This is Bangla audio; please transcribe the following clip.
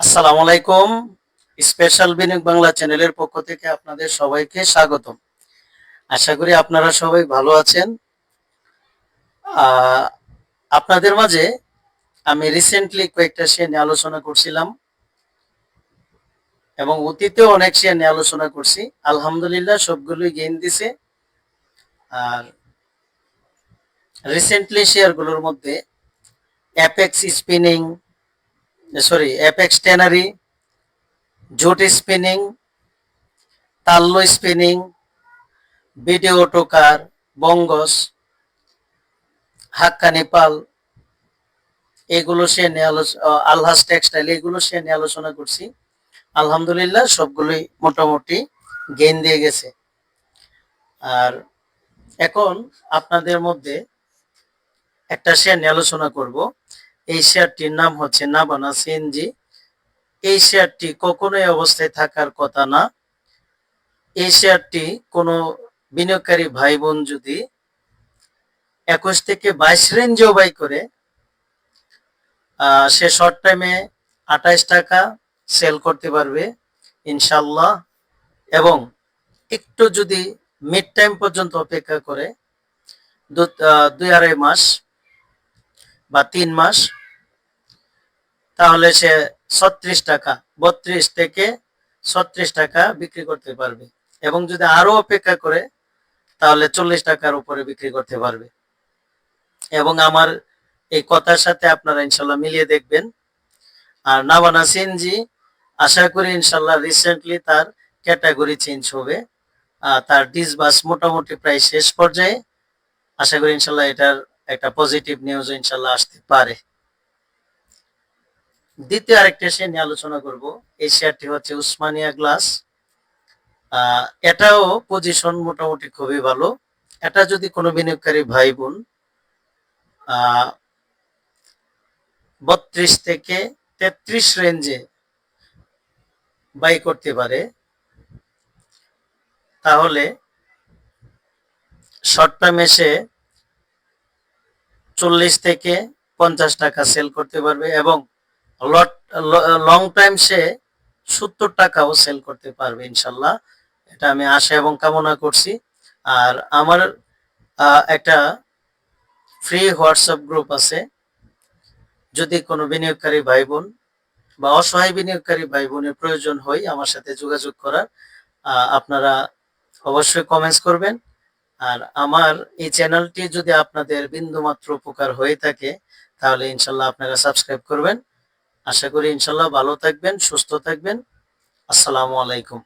আসসালামু আলাইকুম। স্পেশাল বিনিয়োগ বাংলা চ্যানেলের পক্ষ থেকে আপনাদের সবাইকে স্বাগতম। আশা করি আপনারা সবাই ভালো আছেন। আপনাদের মাঝে আমি রিসেন্টলি কয়েকটা শেয়ার নিয়ে আলোচনা করছিলাম এবং অতীতেও অনেক শেয়ার নিয়ে আলোচনা করছি। আলহামদুলিল্লাহ সবগুলোই গেইন দিছে। আর রিসেন্টলি শেয়ারগুলোর মধ্যে Apex spinning sorry Apex tannery jute spinning তাল্লো spinning video টোকার বঙ্গস হাক্কা নেপাল এগুলো সে নিয়ে আলোচনা আলহাস টেক্সটাইল এগুলো সে নিয়ে আলোচনা করছি। আলহামদুলিল্লাহ সবগুলোই মোটামুটি গেইন দিয়ে গেছে। আর এখন আপনাদের মধ্যে একটা সে নিয়ে আলোচনা করব। এই শেয়ারটির নাম হচ্ছে নাবানা সিএনজি। এই শেয়ারটি কখনোই অবস্থায় থাকার কথা না। এই শেয়ারটি কোনো বিনিয়োগকারী ভাই বোন যদি একুশ থেকে বাইশ রেঞ্জেও বাই করে সে শর্ট টাইমে আঠাইশ টাকা সেল করতে পারবে ইনশাল্লাহ এবং একটু যদি মিড টাইম পর্যন্ত অপেক্ষা করে দুই আড়াই মাস বা তিন মাস তাহলে সে ছত্রিশ টাকা, বত্রিশ থেকে ছত্রিশ টাকা বিক্রি করতে পারবে। এবং যদি আরও অপেক্ষা করে, তাহলে চল্লিশ টাকার উপরে বিক্রি করতে পারবে। এবং আমার এই কথার সাথে আপনারা ইনশাল্লাহ মিলিয়ে দেখবেন। আর নাবানা সিনজি আশা করি ইনশাল্লাহ রিসেন্টলি তার ক্যাটাগরি চেঞ্জ হবে। তার ডিসবাস মোটামুটি প্রায় শেষ পর্যায়ে। আশা করি ইনশাল্লাহ এটার একটা পজিটিভ নিউজ ইনশাল্লাহ আসতে পারে। দ্বিতীয় আরেকটা শেয়ার নিয়ে আলোচনা করব। এই শেয়ারটি হচ্ছে উসমানিয়া গ্লাস এটাও পজিশন মোটামুটি খুবই ভালো। এটা যদি কোনো বিনিয়োগকারী ভাই বোন বত্রিশ থেকে তেত্রিশ রেঞ্জে বাই করতে পারে, তাহলে শর্ট টার্ম এসে চল্লিশ থেকে পঞ্চাশ টাকা সেল করতে পারবে এবং লট লং টাইম সে সত্তর টাকাও সেল করতে পারবে ইনশাল্লাহ। এটা আমি আশা এবং কামনা করছি। আর আমার একটা ফ্রি হোয়াটসঅ্যাপ গ্রুপ আছে। যদি কোনো বিনিয়োগকারী ভাই বোন বা অসহায় বিনিয়োগকারী ভাই বোনের প্রয়োজন হয় আমার সাথে যোগাযোগ করার আপনারা অবশ্যই কমেন্টস করবেন। আর আমার এই চ্যানেলটি যদি আপনাদের বিন্দুমাত্র উপকার হয়ে থাকে, তাহলে ইনশাল্লাহ আপনারা সাবস্ক্রাইব করবেন। আশা করি ইনশাল্লাহ ভালো থাকবেন সুস্থ থাকবেন। আসসালামু আলাইকুম।